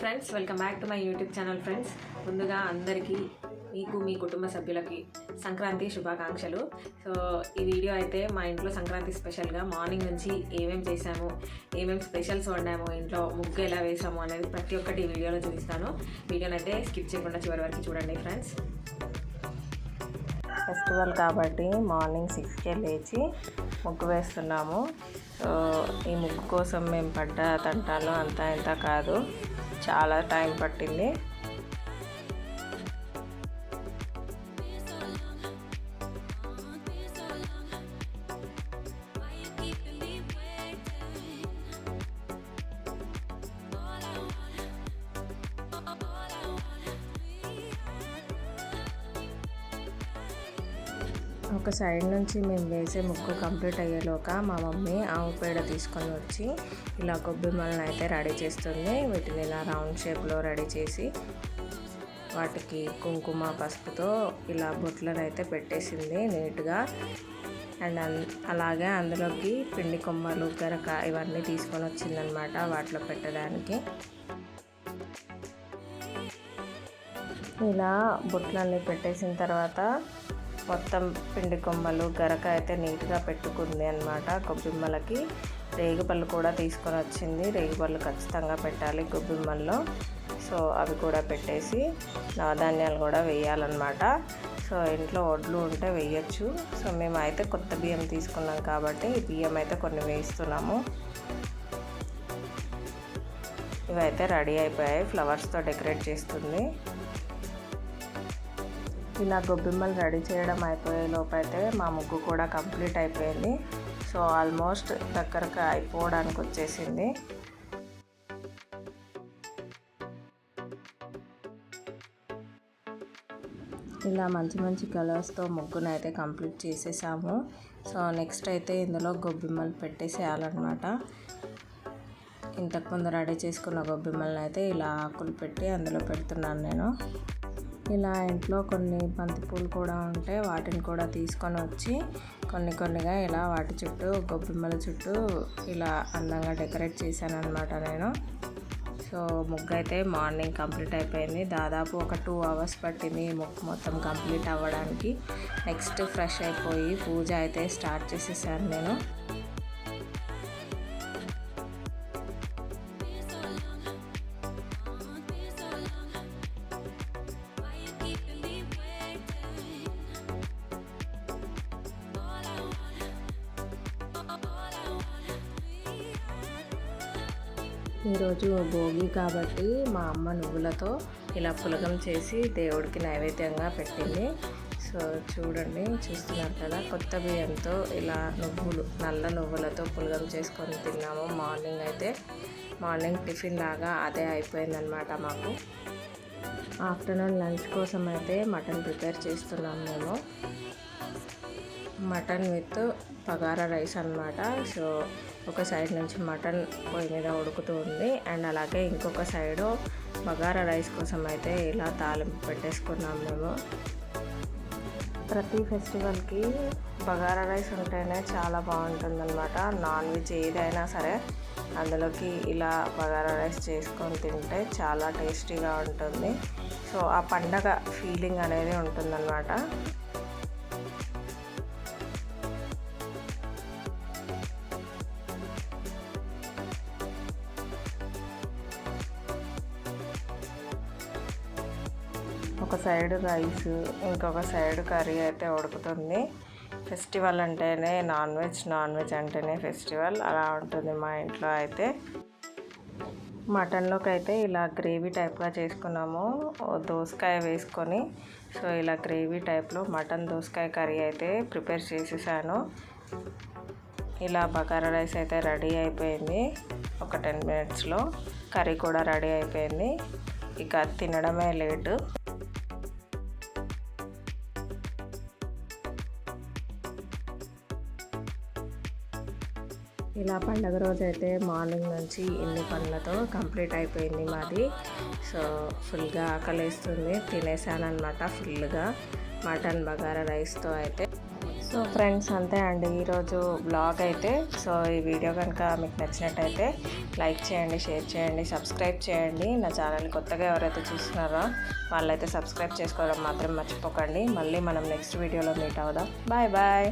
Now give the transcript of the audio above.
Friends welcome back to my YouTube channel friends ముందుగా అందరికీ మీకు మీ కుటుంబ సభ్యులకి సంక్రాంతి శుభాకాంక్షలు. సో ఈ వీడియో అయితే మా ఇంట్లో సంక్రాంతి స్పెషల్గా మార్నింగ్ నుంచి ఏమేమి చేశాము ఏమేమి స్పెషల్స్ వండాము ఇంట్లో ముగ్గు ఎలా వేసాము అనేది ప్రతి ఒక్కటి ఈ వీడియోలో చూపిస్తాను. వీడియోని అయితే స్కిప్ చేయకుండా చివరి వరకు చూడండి ఫ్రెండ్స్ ఫెస్టివల్ కాబట్టి మార్నింగ్ సిక్స్కే లేచి ముగ్గు వేస్తున్నాము. సో ఈ ముగ్గు కోసం మేము పడ్డ తంటాలు అంతా ఇంత కాదు. చాలా టైం పట్టింది. ఒక సైడ్ నుంచి మేము వేసే ముక్కు కంప్లీట్ అయ్యేలోక మా మమ్మీ ఆవు పేడ తీసుకొని వచ్చి ఇలా గొబ్బెమ్మలను అయితే రెడీ చేస్తుంది. వీటిని ఇలా రౌండ్ షేప్లో రెడీ చేసి వాటికి కుంకుమ పసుపుతో ఇలా బొట్లను అయితే పెట్టేసింది నీట్గా. అండ్ అలాగే అందులోకి పిండి కొమ్మలు గరక ఇవన్నీ తీసుకొని వచ్చిందనమాట వాటిలో పెట్టడానికి. ఇలా బొట్లన్నీ పెట్టేసిన తర్వాత మొత్తం పిండి కొమ్మలు గరక అయితే నీట్గా పెట్టుకుంది అనమాట గొబ్బిమ్మలకి రేగుపళ్ళు కూడా తీసుకొని వచ్చింది. రేగుపళ్ళు ఖచ్చితంగా పెట్టాలి గొబ్బిమ్మల్లో. సో అవి కూడా పెట్టేసి నవధాన్యాలు కూడా వేయాలన్నమాట. సో ఇంట్లో వడ్లు ఉంటే వేయచ్చు. సో మేము అయితే కొత్త బియ్యం తీసుకున్నాం కాబట్టి బియ్యం అయితే కొన్ని వేస్తున్నాము. ఇవైతే రెడీ అయిపోయాయి. ఫ్లవర్స్తో డెకరేట్ చేస్తుంది. ఇలా గొబ్బిమ్మలు రెడీ చేయడం అయిపోయే లోపైతే మా ముగ్గు కూడా కంప్లీట్ అయిపోయింది. సో ఆల్మోస్ట్ దగ్గరకు అయిపోవడానికి వచ్చేసింది. ఇలా మంచి మంచి కలర్స్తో ముగ్గును అయితే కంప్లీట్ చేసేసాము. సో నెక్స్ట్ అయితే ఇందులో గొబ్బిమ్మలు పెట్టేసేయాలన్నమాట. ఇంతకుముందు రెడీ చేసుకున్న గొబ్బిమ్మలను అయితే ఇలా ఆకులు పెట్టి అందులో పెడుతున్నాను నేను. ఇలా ఇంట్లో కొన్ని బంతిపూలు కూడా ఉంటే వాటిని కూడా తీసుకొని వచ్చి కొన్ని కొన్నిగా ఇలా వాటి చుట్టూ గొబ్బిమ్మల చుట్టూ ఇలా అందంగా డెకరేట్ చేశాను అనమాట నేను. సో ముగ్గు అయితే మార్నింగ్ కంప్లీట్ అయిపోయింది. దాదాపు ఒక టూ అవర్స్ పట్టింది ముగ్గు మొత్తం కంప్లీట్ అవ్వడానికి. నెక్స్ట్ ఫ్రెష్ అయిపోయి పూజ అయితే స్టార్ట్ చేసేసాను నేను. ఈరోజు భోగి కాబట్టి మా అమ్మ నువ్వులతో ఇలా పులగం చేసి దేవుడికి నైవేద్యంగా పెట్టింది. సో చూడండి చూస్తున్నారు కదా కొత్త బియ్యంతో ఇలా నువ్వులు నల్ల నువ్వులతో పులగం చేసుకొని తిన్నాము. మార్నింగ్ అయితే మార్నింగ్ టిఫిన్ లాగా అదే అయిపోయిందనమాట మాకు. ఆఫ్టర్నూన్ లంచ్ కోసం అయితే మటన్ ప్రిపేర్ చేస్తున్నాం మేము. మటన్ విత్ పగారా రైస్ అనమాట సో ఒక సైడ్ నుంచి మటన్ పొయ్యి మీద ఉడుకుతూ ఉంది. అండ్ అలాగే ఇంకొక సైడు బగారా రైస్ కోసం అయితే ఇలా తాలింపు పెట్టేసుకున్నాం మేము. ప్రతి ఫెస్టివల్కి బగారా రైస్ ఉంటేనే చాలా బాగుంటుంది అనమాట నాన్ వెజ్ ఏదైనా సరే అందులోకి ఇలా బగారా రైస్ చేసుకొని తింటే చాలా టేస్టీగా ఉంటుంది. సో ఆ పండగ ఫీలింగ్ అనేది ఉంటుందన్నమాట. ఒక సైడ్ రైస్ ఇంకొక సైడ్ కర్రీ అయితే ఉడుకుతుంది. ఫెస్టివల్ అంటేనే నాన్ వెజ్ నాన్ వెజ్ అంటేనే ఫెస్టివల్ అలా ఉంటుంది మా ఇంట్లో అయితే. మటన్లోకి అయితే ఇలా గ్రేవీ టైప్గా చేసుకున్నాము దోసకాయ వేసుకొని. సో ఇలా గ్రేవీ టైప్లో మటన్ దోసకాయ కర్రీ అయితే ప్రిపేర్ చేసేసాను. ఇలా బగారా రైస్ అయితే రెడీ అయిపోయింది ఒక టెన్ మినిట్స్లో. కర్రీ కూడా రెడీ అయిపోయింది. ఇక తినడమే లేటు. ఇలా పండగ రోజు అయితే మార్నింగ్ నుంచి ఇన్ని పనులతో కంప్లీట్ అయిపోయింది మాది. సో ఫుల్గా ఆకలిస్తుంది. తినేసానమాట ఫుల్గా. మటన్ బగారా రైస్తో అయితే. సో సో ఫ్రెండ్స్ అంతే అండి. ఈరోజు బ్లాగ్ అయితే. సో ఈ వీడియో కనుక మీకు నచ్చినట్టయితే లైక్ చేయండి షేర్ చేయండి సబ్స్క్రైబ్ చేయండి. నా ఛానల్ కొత్తగా ఎవరైతే చూస్తున్నారో వాళ్ళైతే సబ్స్క్రైబ్ చేసుకోవడం మాత్రం మర్చిపోకండి. మళ్ళీ మనం నెక్స్ట్ వీడియోలో మీట్ అవుదాం. Bye bye.